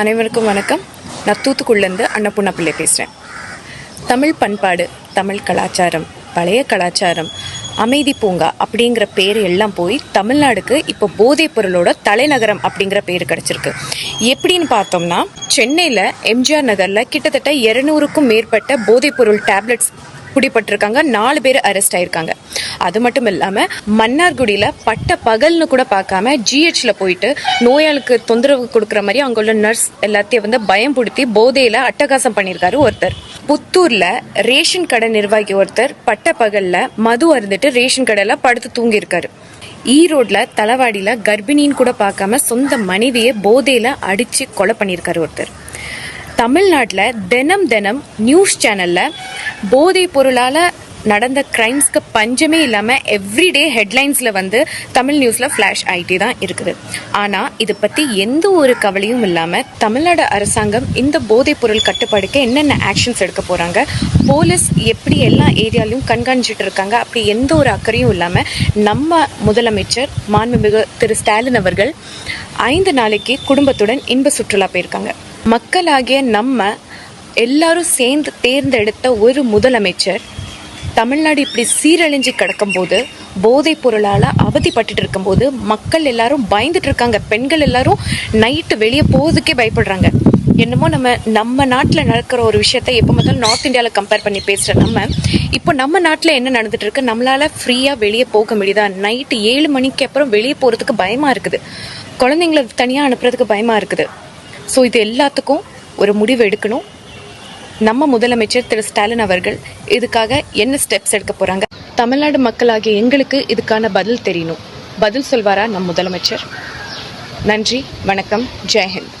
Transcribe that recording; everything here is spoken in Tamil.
அனைவருக்கும் வணக்கம். நான் தூத்துக்குடிலேருந்து அன்னபூர்ணா பிள்ளை பேசுகிறேன் தமிழ் பண்பாடு தமிழ் கலாச்சாரம் பழைய கலாச்சாரம் அமைதி பூங்கா அப்படிங்கிற பேர் எல்லாம் போய் தமிழ்நாடுக்கு இப்போ போதைப் பொருளோட தலைநகரம் அப்படிங்கிற பேர் கிடச்சிருக்கு. எப்படின்னு பார்த்தோம்னா சென்னையில் எம்ஜிஆர் நகரில் கிட்டத்தட்ட இரநூறுக்கும் மேற்பட்ட போதைப் பொருள் டேப்லெட்ஸ் பிடிபட்டிருக்காங்க. நாலு பேர் அரெஸ்ட் ஆயிருக்காங்க. அது மட்டும் இல்லாமல் மன்னார்குடியில் பட்ட பகல்னு கூட பார்க்காம ஜிஹெச்ல போயிட்டு நோயாளுக்கு தொந்தரவு கொடுக்குற மாதிரி அங்கே உள்ள நர்ஸ் எல்லாத்தையும் வந்து பயம்படுத்தி போதையில் அட்டகாசம் பண்ணியிருக்காரு ஒருத்தர். புத்தூரில் ரேஷன் கடை நிர்வாகி ஒருத்தர் பட்ட பகலில் மது அருந்துட்டு ரேஷன் கடையில் படுத்து தூங்கியிருக்காரு. ஈரோட்ல தலவாடியில் கர்ப்பிணின்னு கூட பார்க்காம சொந்த மனைவியை போதையில் அடித்து கொலை பண்ணியிருக்காரு ஒருத்தர். தமிழ்நாட்டில் தினம் தினம் நியூஸ் சேனலில் போதைப் பொருளால் நடந்த க்ரைம்ஸ்க்கு பஞ்சமே இல்லாமல் எவ்ரிடே ஹெட்லைன்ஸில் வந்து தமிழ் நியூஸில் ஃப்ளாஷ் ஆகிட்டே தான் இருக்குது. ஆனால் இதை பற்றி எந்த ஒரு கவலையும் இல்லாமல் தமிழ்நாடு அரசாங்கம் இந்த போதைப் பொருள் கட்டுப்பாடுக்கு என்னென்ன ஆக்ஷன்ஸ் எடுக்க போகிறாங்க போலீஸ் எப்படி எல்லா ஏரியாலையும் கண்காணிச்சிட்டு இருக்காங்க அப்படி எந்த ஒரு அக்கறையும் இல்லாமல் நம்ம முதலமைச்சர் மாண்புமிகு திரு ஸ்டாலின் அவர்கள் ஐந்து நாளைக்கு குடும்பத்துடன் இன்ப சுற்றுலா போயிருக்காங்க. மக்களாகிய நம்ம எல்லாரும் சேர்ந்து தேர்ந்தெடுத்த ஒரு முதலமைச்சர் தமிழ்நாடு இப்படி சீரழிஞ்சு கிடக்கும்போது போதைப் பொருளால் அவதிப்பட்டுட்டு இருக்கும்போது மக்கள் எல்லாரும் பயந்துட்டு இருக்காங்க. பெண்கள் எல்லாரும் நைட்டு வெளியே போகிறதுக்கே பயப்படுறாங்க. என்னமோ நம்ம நம்ம நாட்டில் நடக்கிற ஒரு விஷயத்த எப்போ முதல்ல நார்த் இந்தியாவில் கம்பேர் பண்ணி பேசுகிற நம்ம இப்போ நம்ம நாட்டில் என்ன நடந்துட்டு இருக்கு? நம்மளால் ஃப்ரீயாக வெளியே போக முடியுதா? நைட்டு ஏழு மணிக்கு அப்புறம் வெளியே போகிறதுக்கு பயமாக இருக்குது. குழந்தைங்கள தனியாக அனுப்புறதுக்கு பயமாக இருக்குது. ஸோ இது எல்லாத்துக்கும் ஒரு முடிவு எடுக்கணும். நம்ம முதலமைச்சர் திரு ஸ்டாலின் அவர்கள் இதுக்காக என்ன ஸ்டெப்ஸ் எடுக்க போறாங்க? தமிழ்நாடு மக்களாகிய எங்களுக்கு இதுக்கான பதில் தெரியணும். பதில் சொல்வாரா நம் முதலமைச்சர்? நன்றி வணக்கம் ஜெய்ஹிந்த்